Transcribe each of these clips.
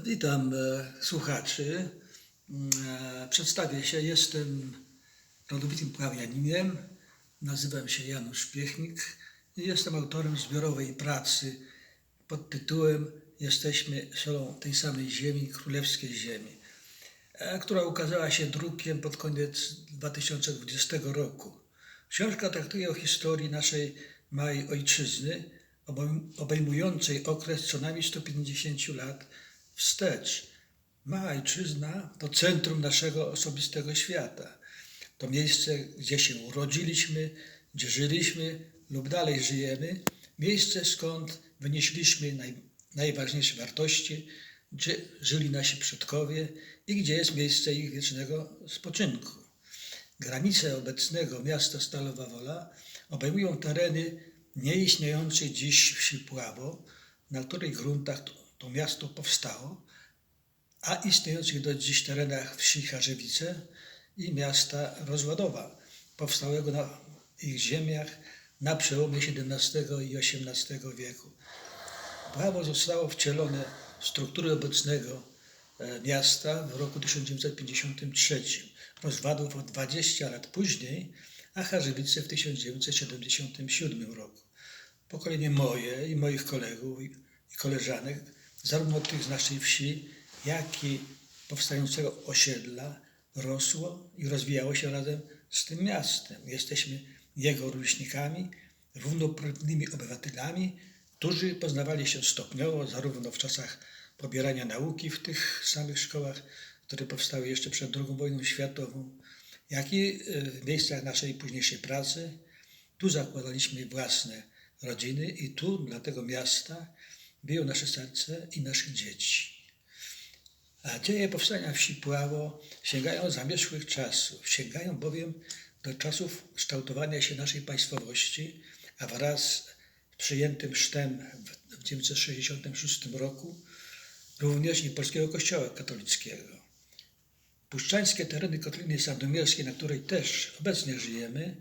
Witam e, słuchaczy. E, Przedstawię się. Jestem rodowitym prawianinem. Nazywam się Janusz Piechnik i jestem autorem zbiorowej pracy pod tytułem Jesteśmy solą tej samej ziemi, królewskiej ziemi, e, która ukazała się drukiem pod koniec 2020 roku. Książka traktuje o historii naszej małej ojczyzny, obejm- obejmującej okres co najmniej 150 lat wstecz. Mała ojczyzna to centrum naszego osobistego świata. To miejsce, gdzie się urodziliśmy, gdzie żyliśmy lub dalej żyjemy, miejsce skąd wynieśliśmy naj, najważniejsze wartości, gdzie żyli nasi przodkowie i gdzie jest miejsce ich wiecznego spoczynku. Granice obecnego miasta Stalowa Wola obejmują tereny nieistniejącej dziś wsi Puławo, na której gruntach to, to miasto powstało, a istniejących do dziś terenach wsi Charzewice i miasta Rozładowa, powstałego na ich ziemiach na przełomie XVII i XVIII wieku. Prawo zostało wcielone w struktury obecnego e, miasta w roku 1953. Rozwadów o 20 lat później, a Charzewice w 1977 roku. Pokolenie moje i moich kolegów i koleżanek, zarówno tych z naszej wsi, jak i powstającego osiedla, rosło i rozwijało się razem z tym miastem. Jesteśmy jego rówieśnikami, równoprawnymi obywatelami, którzy poznawali się stopniowo, zarówno w czasach pobierania nauki w tych samych szkołach, które powstały jeszcze przed II wojną światową, jak i e, w miejscach naszej późniejszej pracy. Tu zakładaliśmy własne rodziny i tu dla tego miasta biją nasze serce i naszych dzieci. A dzieje powstania wsi Puławo sięgają zamierzchłych czasów, sięgają bowiem do czasów kształtowania się naszej państwowości, a wraz z przyjętym sztem w 1966 roku również i polskiego kościoła katolickiego. Puszczańskie tereny Kotliny Sandomierskiej, na której też obecnie żyjemy,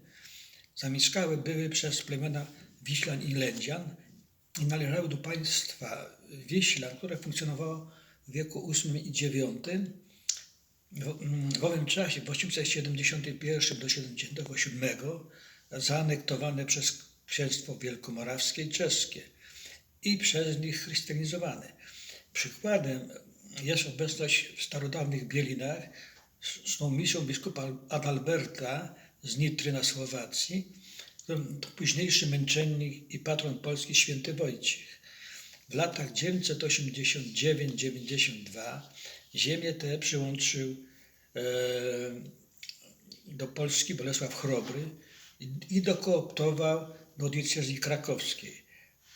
zamieszkałe były przez plemiona Wiślan i Lędzian i należały do państwa Wiślan, które funkcjonowało w wieku VIII i IX. W, mm, w owym czasie, w 871 do 77, zaanektowane przez księstwo wielkomorawskie i czeskie i przez nich chrystianizowane. Przykładem jest obecność w starodawnych Bielinach z tą misją biskupa Adalberta z Nitry na Słowacji, to późniejszy męczennik i patron Polski święty Wojciech. W latach 989-92 ziemię tę przyłączył e, do Polski Bolesław Chrobry i, dokooptował do diecezji krakowskiej.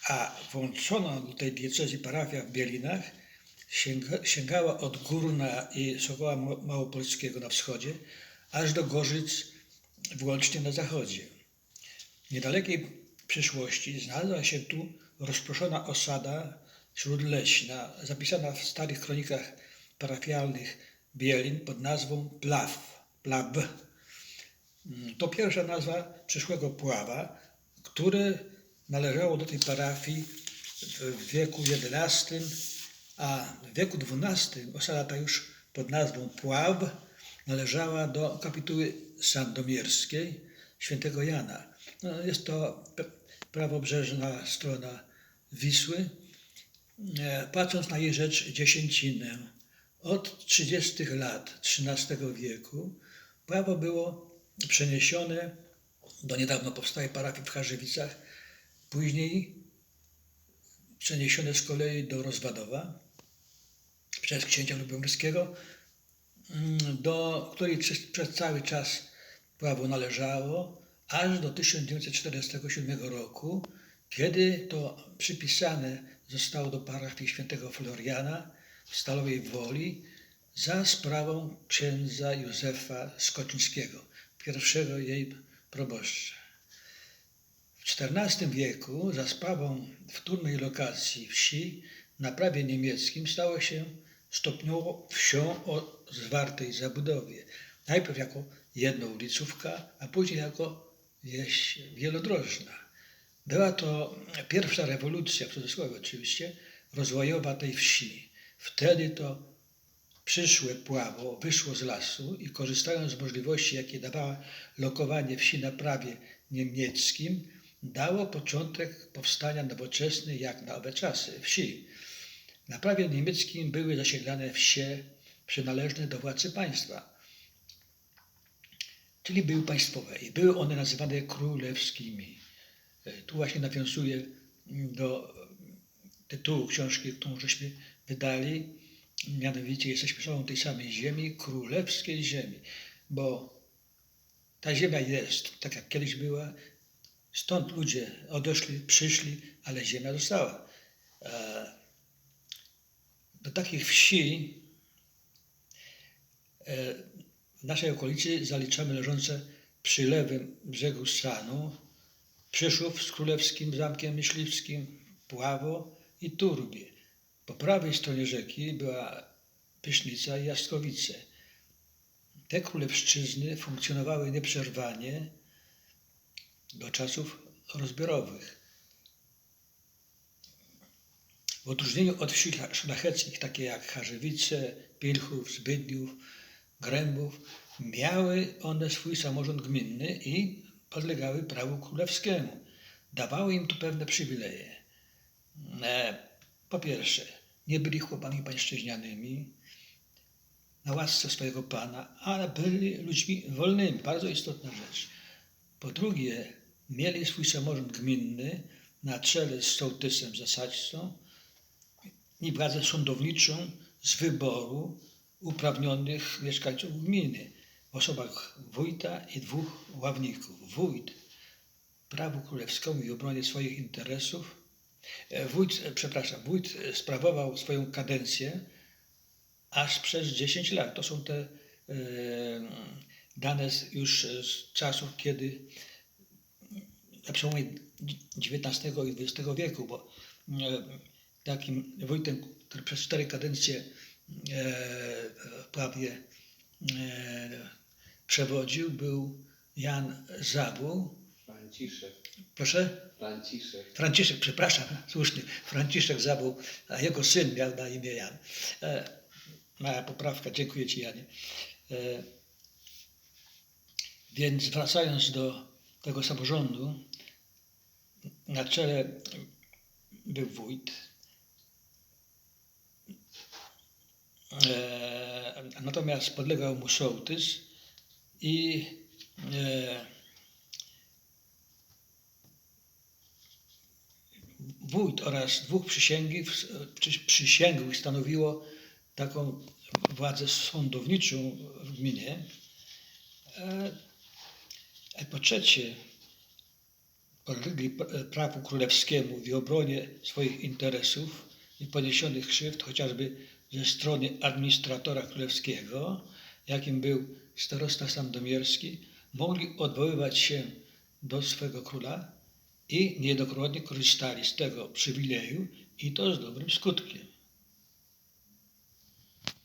A włączona do tej diecezji parafia w Bielinach sięga, sięgała od Górna i Sokoła Małopolskiego na wschodzie, aż do Gorzyc włącznie na zachodzie. W niedalekiej przyszłości znalazła się tu rozproszona osada śródleśna, zapisana w starych kronikach parafialnych Bielin pod nazwą Plaw, Plab. Mm, To pierwsza nazwa przyszłego Pława, które należało do tej parafii w wieku XI, a w wieku XII osada ta już pod nazwą Pław należała do kapituły sandomierskiej świętego Jana. No, jest to prawobrzeżna strona Wisły. E, Patrząc na jej rzecz dziesięcinę, od 30 lat XIII wieku prawo było przeniesione do niedawno powstałej parafii w Charzewicach, później przeniesione z kolei do Rozwadowa przez księcia Lubiomierskiego, mm, do której przez cały czas prawo należało, aż do 1947 roku, kiedy to przypisane zostało do parafii świętego Floriana w Stalowej Woli za sprawą księdza Józefa Skocińskiego, pierwszego jej proboszcza. W XIV wieku za sprawą wtórnej lokacji wsi na prawie niemieckim stało się stopniowo wsią o zwartej zabudowie. Najpierw jako jednoulicówka, a później jako wieś wielodrożna. Była to pierwsza rewolucja, w cudzysłowie oczywiście, rozwojowa tej wsi. Wtedy to przyszłe pławo wyszło z lasu i korzystając z możliwości, jakie dawała lokowanie wsi na prawie niemieckim, dało początek powstania nowoczesnej, jak na owe czasy, wsi. Na prawie niemieckim były zasiedlane wsie przynależne do władcy państwa, czyli były państwowe i były one nazywane królewskimi. E, Tu właśnie nawiązuję mm, do tytułu książki, którą żeśmy wydali, mianowicie jesteśmy sobą tej samej ziemi, królewskiej ziemi, bo ta ziemia jest, tak jak kiedyś była, stąd ludzie odeszli, przyszli, ale ziemia została. E, Do takich wsi e, w naszej okolicy zaliczamy leżące przy lewym brzegu Stanu Przyszów z Królewskim Zamkiem Myśliwskim, Pławo i Turbie. Po prawej stronie rzeki była Pysznica i Jaskowice. Te królewszczyzny funkcjonowały nieprzerwanie do czasów rozbiorowych. W odróżnieniu od wsi szlacheckich, takie jak Charzewice, Pilchów, Zbydniów, Grębów, miały one swój samorząd gminny i podlegały prawu królewskiemu. Dawały im tu pewne przywileje. E, Po pierwsze, nie byli chłopami pańszczyźnianymi na łasce swojego pana, ale byli ludźmi wolnymi. Bardzo istotna rzecz. Po drugie, mieli swój samorząd gminny na czele z sołtysem zasadźcą i władzę sądowniczą z wyboru uprawnionych mieszkańców gminy w osobach wójta i dwóch ławników. Wójt prawu królewskiemu i obronie swoich interesów. e, Wójt, e, przepraszam, wójt sprawował swoją kadencję aż przez 10 lat. To są te e, dane z, już z czasów, kiedy na przełomie XIX i XX wieku, bo e, takim wójtem, który przez cztery kadencje prawie e, przewodził, był Jan Zabuł. Franciszek. Proszę? Franciszek. Franciszek, przepraszam, słusznie, Franciszek Zabuł, a jego syn miał na imię Jan. E, mała poprawka, dziękuję Ci Janie. E, więc wracając do tego samorządu, na czele był wójt, e, natomiast podlegał mu sołtys i e, wójt oraz dwóch przysięgłych, przy- przysięgłych stanowiło taką władzę sądowniczą w gminie. E, po trzecie, podlegli prawu królewskiemu w obronie swoich interesów i poniesionych krzywd, chociażby ze strony administratora królewskiego, jakim był starosta sandomierski, mogli odwoływać się do swego króla i niejednokrotnie korzystali z tego przywileju i to z dobrym skutkiem.